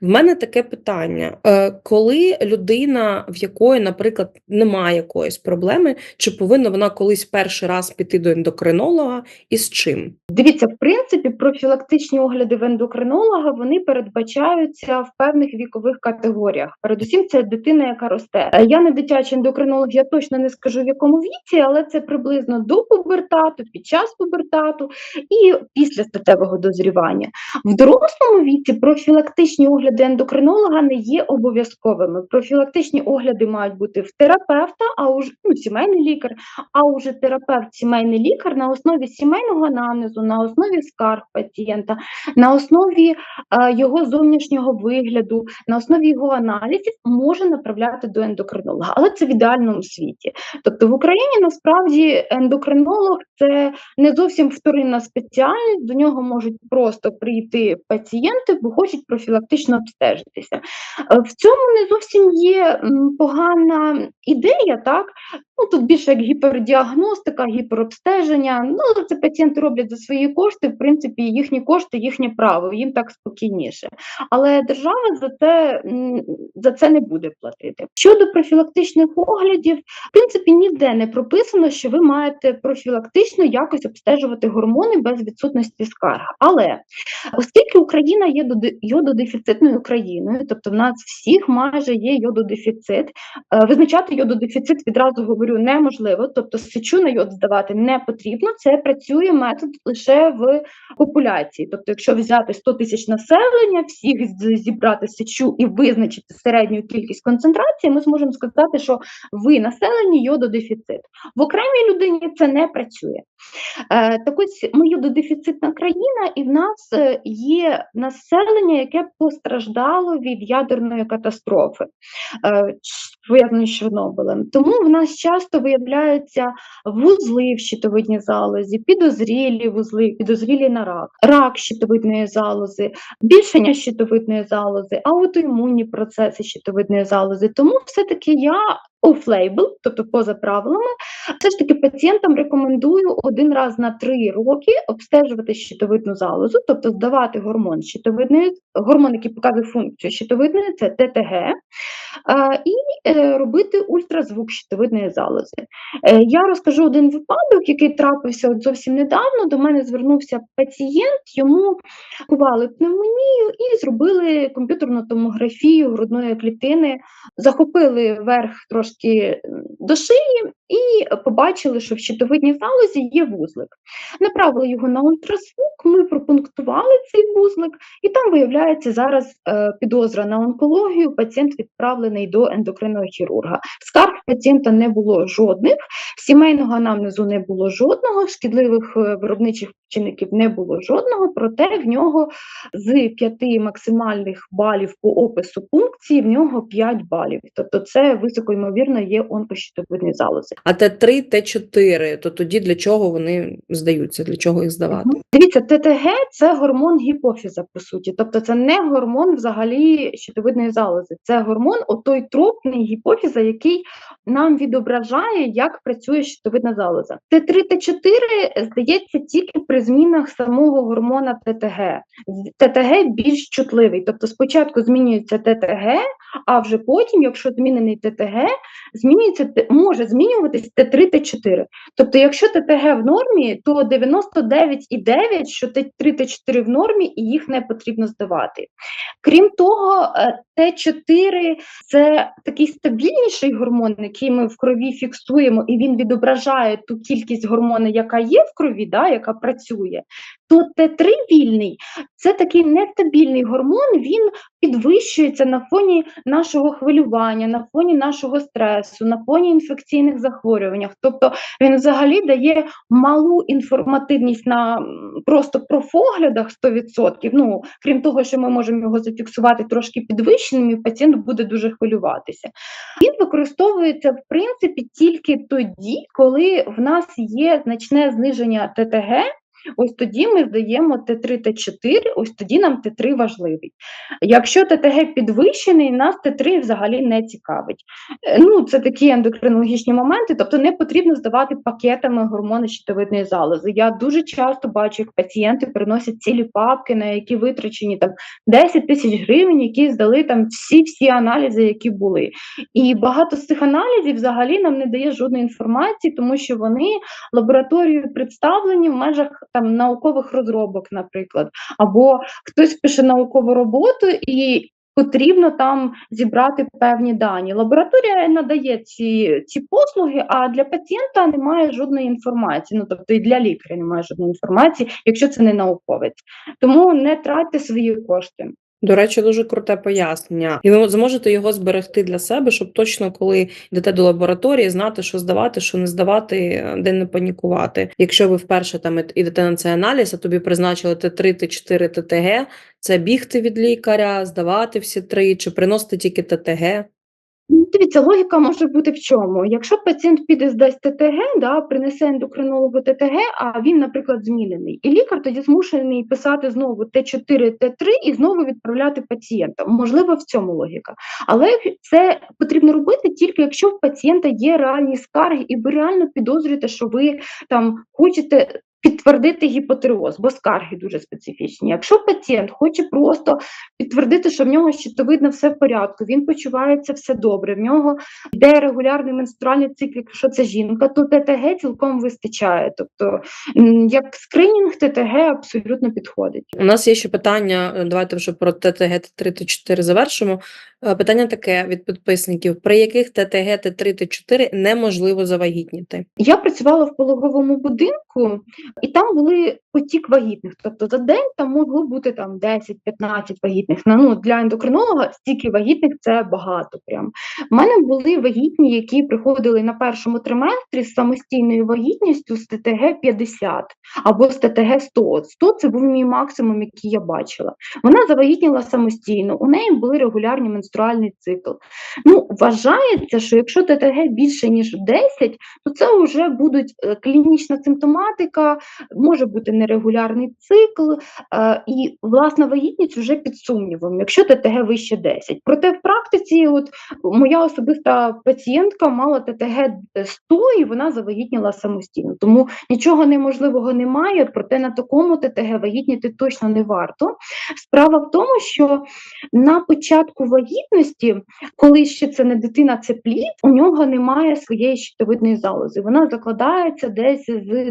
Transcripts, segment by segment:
В мене таке питання: е, коли людина, в якої, наприклад, немає якоїсь проблеми, чи повинна вона колись перший раз піти до ендокринолога і з чим? Дивіться, в принципі, профілактичні огляди в ендокринолога вони передбачаються в певних вікових категоріях. Передусім, це дитина, яка росте. Е, Я не дитячий ендокринолог, я точно не скажу в якому віці, але це приблизно до пубертату, під час пубертату і після статевого дозрівання. В дорослому віці профілактичні огляди ендокринолога не є обов'язковими. Профілактичні огляди мають бути в терапевта, а уже ну, сімейний лікар, а уже терапевт, сімейний лікар на основі сімейного анамнезу, на основі скарг пацієнта, на основі е, його зовнішнього вигляду, на основі його аналізів може направляти до ендокринолога, але це в ідеальному світі. Тобто в Україні насправді ендокринолог це не зовсім вторинна спеціальність, до нього можуть просто прийти пацієнти, бо хочуть профілактично обстежитися. Е, В цьому не зовсім є погана ідея, так? Ну, тут більше як гіпердіагностика, гіперобстеження. Ну, це пацієнти роблять за свої кошти, в принципі, їхні кошти, їхнє право, їм так спокійніше. Але держава за це, за це не буде платити. Щодо профілактичних оглядів, в принципі, ніде не прописано, що ви маєте профілактично якось обстежувати гормони без відсутності скарг. Але оскільки Україна є йододефіцитною країною, тобто в нас всіх майже є йододефіцит, е, визначати йододефіцит відразу говорю неможливо, тобто сечу на йод здавати не потрібно. Це працює метод лише в популяції. Тобто, якщо взяти 100 тисяч населення, всіх зібрати сечу і визначити середню кількість концентрації, ми зможемо сказати, що ви населені йододефіцит. В окремій людині це не працює. Е, так ось ми йододефіцитна країна, і в нас е, є населення, яке постраждало від ядерної катастрофи, пов'язаної з Чорнобилем. Тому в нас часто виявляються вузли в щитовидній залозі, підозрілі вузли, підозрілі на рак, рак щитовидної залози, більшення щитовидної залози, аутоімунні процеси щитовидної залози. Тому все-таки я off-label, тобто поза правилами, все ж таки пацієнтам рекомендую один раз на три роки обстежувати щитовидну залозу, тобто здавати гормон щитовидної, гормон, який показує функцію щитовидної, це ТТГ, і е, робити ультразвук щитовидної залози. Е, Я розкажу один випадок, який трапився от зовсім недавно. До мене звернувся пацієнт, йому кували пневмонію і зробили комп'ютерну томографію грудної клітини, захопили верх трошки м, до шиї і побачили, що в щитовидній залозі є вузлик. Направили його на ультразвук, ми пропунктували цей вузлик, і там виявляється зараз е, підозра на онкологію. Пацієнт відправлений до ендокринного хірурга. Скарг пацієнта не було жодних, сімейного анамнезу не було жодного, шкідливих е, виробничих чинників не було жодного, проте в нього з п'яти максимальних балів по опису пункції в нього 5 балів. Тобто це високоймовірно є онкощитовидні залози. А Т3, Т4, то тоді для чого вони здаються? Для чого їх здавати? Дивіться, ТТГ це гормон гіпофіза, по суті. Тобто це не гормон взагалі щитовидної залози. Це гормон отой тропний гіпофіза, який нам відображає, як працює щитовидна залоза. Т3, Т4 здається тільки при змінах самого гормона ТТГ. ТТГ більш чутливий. Тобто спочатку змінюється ТТГ, а вже потім, якщо змінений ТТГ, змінюється може змінюватись Т3, Т4. Тобто, якщо ТТГ в нормі, то 99,9, що Т3, Т4 в нормі, і їх не потрібно здавати. Крім того, е, Т4 це такий стабільніший гормон, який ми в крові фіксуємо, і він відображає ту кількість гормону, яка є в крові, да, яка працює. То Т3 вільний це такий нестабільний гормон, він підвищується на фоні нашого хвилювання, на фоні нашого стресу, на фоні інфекційних захворювань. Тобто він взагалі дає малу інформативність на просто профоглядах 100%. Ну, крім того, що ми можемо його зафіксувати трошки підвищеним, і пацієнт буде дуже хвилюватися. Він використовується в принципі тільки тоді, коли в нас є значне зниження ТТГ. Ось тоді ми здаємо Т3, Т4, ось тоді нам Т3 важливий. Якщо ТТГ підвищений, нас Т3 взагалі не цікавить. Е, Ну, це такі ендокринологічні моменти, тобто не потрібно здавати пакетами гормони щитовидної залози. Я дуже часто бачу, як пацієнти приносять цілі папки, на які витрачені там 10 тисяч гривень, які здали там всі-всі аналізи, які були. І багато з цих аналізів взагалі нам не дає жодної інформації, тому що вони лабораторією представлені в межах там наукових розробок, наприклад, або хтось пише наукову роботу і. Потрібно там зібрати певні дані. Лабораторія надає ці, ці послуги, а для пацієнта немає жодної інформації. Ну тобто і для лікаря немає жодної інформації, якщо це не науковець. Тому не тратьте свої кошти. До речі, дуже круте пояснення. І ви зможете його зберегти для себе, щоб точно, коли йдете до лабораторії, знати, що здавати, що не здавати, де не панікувати. Якщо ви вперше там йдете на цей аналіз, а тобі призначили Т3, Т4, ТТГ, це бігти від лікаря, здавати всі три, чи приносити тільки ТТГ. Ну, Дивіться, логіка може бути в чому. Якщо пацієнт піде здасть ТТГ, да, принесе ендокринологу ТТГ, а він, наприклад, змінений, і лікар тоді змушений писати знову Т4, Т3 і знову відправляти пацієнта. Можливо, в цьому логіка. Але це потрібно робити тільки якщо в пацієнта є реальні скарги, і ви реально підозрюєте, що ви там хочете. Підтвердити гіпотереоз, бо скарги дуже специфічні. Якщо пацієнт хоче просто підтвердити, що в нього щитовидно все в порядку, він почувається все добре, в нього йде регулярний менструальний цикл, якщо це жінка, то ТТГ цілком вистачає. Тобто, як скринінг ТТГ абсолютно підходить. У нас є ще питання. е, Давайте вже про ТТГ Т3, Т4 завершимо. Е, Питання таке від підписників: при яких ТТГ Т3, Т4 неможливо завагітніти? Я працювала в пологовому будинку, і там були потік вагітних. Тобто за день там могло бути там 10-15 вагітних. Ну, для ендокринолога стільки вагітних це багато. Прям. У мене були вагітні, які приходили на першому триместрі з самостійною вагітністю з ТТГ 50 або з ТТГ 100. 100 це був мій максимум, який я бачила. Вона завагітніла самостійно, у неї були регулярні менструальний цикл. Ну, вважається, що якщо ТТГ більше ніж 10, то це вже будуть е, клінічна симптоматика, може бути нерегулярний цикл, е, і власна вагітність вже під сумнівом, якщо ТТГ вище 10. Проте в практиці, от моя особиста пацієнтка мала ТТГ 100 і вона завагітніла самостійно. Тому нічого неможливого немає, проте на такому ТТГ вагітніти точно не варто. Справа в тому, що на початку вагітності, коли ще це не дитина, це плід, у нього немає своєї щитовидної залози. Вона закладається десь з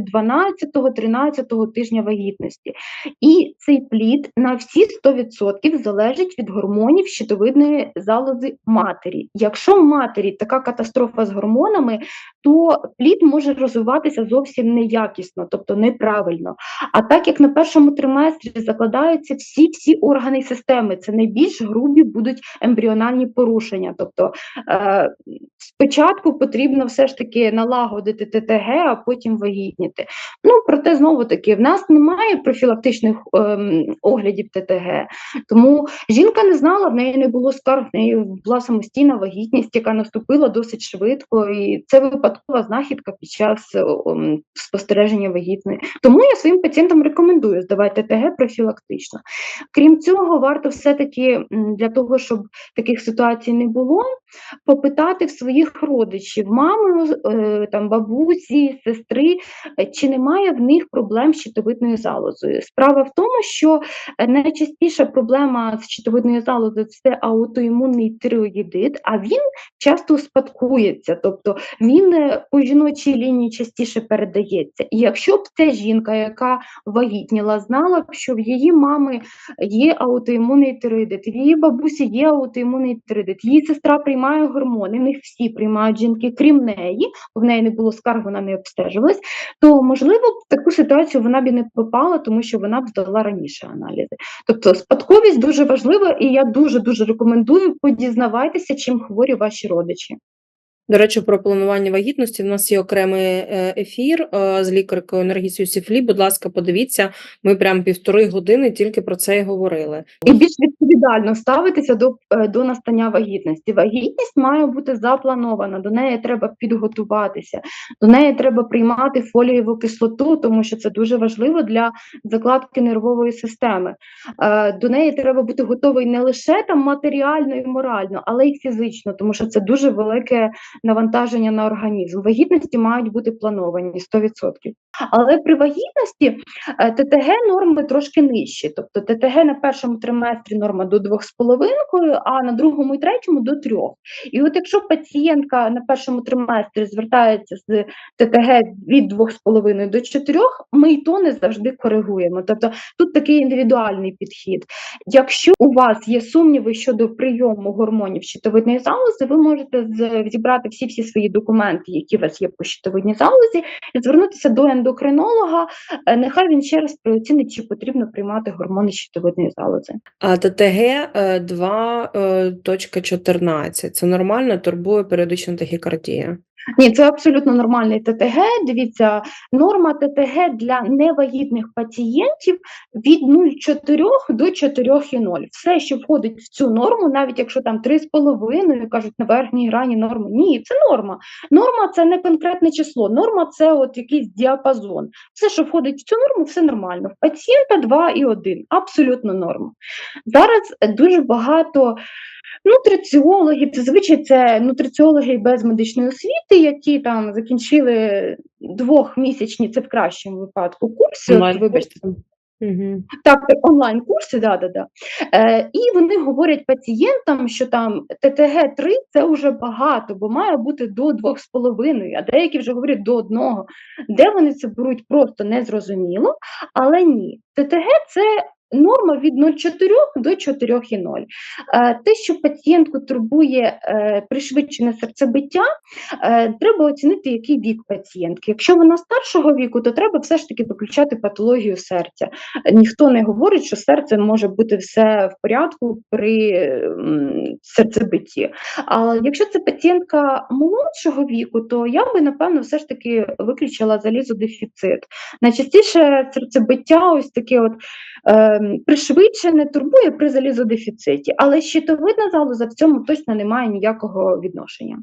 12-13 тижня вагітності. І цей плід на всі 100% залежить від гормонів щитовидної залози матері. Якщо в матері така катастрофа з гормонами, то плід може розвиватися зовсім неякісно, тобто неправильно. А так як на першому триместрі закладаються всі всі органи системи, це найбільш грубі будуть ембріональні порушення. Тобто е, спочатку потрібно все ж таки налагодити ТТГ, а потім вагітніти. Ну проте знову таки в нас немає профілактичних ем, оглядів ТТГ, тому жінка не знала, в неї не було скарг, в неї була самостійна вагітність, яка наступила досить швидко, і це випадкова знахідка під час ем, спостереження вагітної. Тому я своїм пацієнтам рекомендую здавати ТТГ профілактично. Крім цього, варто все-таки для того, щоб таких ситуацій не було, попитати в своїх родичів, мами, е, там, бабусі, сестри, чи немає в них проблем з щитовидною залозою. Справа в тому, що е, найчастіша проблема з щитовидною залозою це аутоімунний тиреоїдит, а він часто успадкується, тобто він е, по жіночій лінії частіше передається. І якщо б ця жінка, яка вагітніла, знала б, що в її мами є аутоімунний тиреоїдит, в її бабусі є аутоімунний тиреоїдит, її сестра приймає гормони, них всі приймають жінки, крім неї, в неї не було скарг, вона не обстежувалась, то можливо таку ситуацію вона б і не попала, тому що вона б здала раніше аналізи. Тобто спадковість дуже важлива, і я дуже дуже рекомендую подізнавайтеся, чим хворі ваші родичі. До речі, про планування вагітності в нас є окремий е, ефір е, з лікаркою Наргісою Сіфлі. Будь ласка, подивіться, ми прям півтори години тільки про це і говорили. і більш відповідально ставитися до, е, до настання вагітності. Вагітність має бути запланована, до неї треба підготуватися, до неї треба приймати фолієву кислоту, тому що це дуже важливо для закладки нервової системи. До неї треба бути готовий не лише там матеріально і морально, але й фізично, тому що це дуже велике навантаження на організм. Вагітності мають бути плановані 100%. Але при вагітності е, ТТГ норми трошки нижчі. Тобто ТТГ на першому триместрі норма до 2,5, а на другому і третьому до 3. І от якщо пацієнтка на першому триместрі звертається з ТТГ від 2,5 до 4, ми і то не завжди коригуємо. Тобто тут такий індивідуальний підхід. Якщо у вас є сумніви щодо прийому гормонів щитовидної залози, ви можете зібрати всі всі свої документи, які у вас є по щитовидній залозі, і звернутися до ендокринолога. Е, Нехай він ще раз прооцінить, чи потрібно приймати гормони щитовидної залози. А ТТГ е, 2.14. Це нормально, турбує періодична тахікардія. Ні, це абсолютно нормальний ТТГ. Дивіться, норма ТТГ для невагітних пацієнтів від 0,4 до 4,0. Все, що входить в цю норму, навіть якщо там 3,5, кажуть на верхній грані норми. Ні, це норма. Норма це не конкретне число. Норма це от якийсь діапазон. Все, що входить в цю норму, все нормально. В пацієнта 2,1. Абсолютно норма. Зараз дуже багато. Нутриціологів, зазвичай це нутриціологи без медичної освіти, які там закінчили двохмісячні, це в кращому випадку, курси. От, вибачте, Угу. так, онлайн курси, да, да, да. Е, і вони говорять пацієнтам, що там ТТГ 3 це вже багато, бо має бути до 2,5, а деякі вже говорять до 1. Де вони це беруть, просто незрозуміло. Але ні, ТТГ це норма від 0,4 до 4,0. Е, те, що пацієнтку турбує е, пришвидшене серцебиття, е, треба оцінити, який вік пацієнтки. Якщо вона старшого віку, то треба все ж таки виключати патологію серця. Ніхто не говорить, що серце може бути все в порядку при серцебитті. А якщо це пацієнтка молодшого віку, то я би напевно все ж таки виключила залізодефіцит. Найчастіше серцебиття, ось таке от пришвидшене турбує при залізодефіциті, але щитовидна залоза в цьому точно не має ніякого відношення.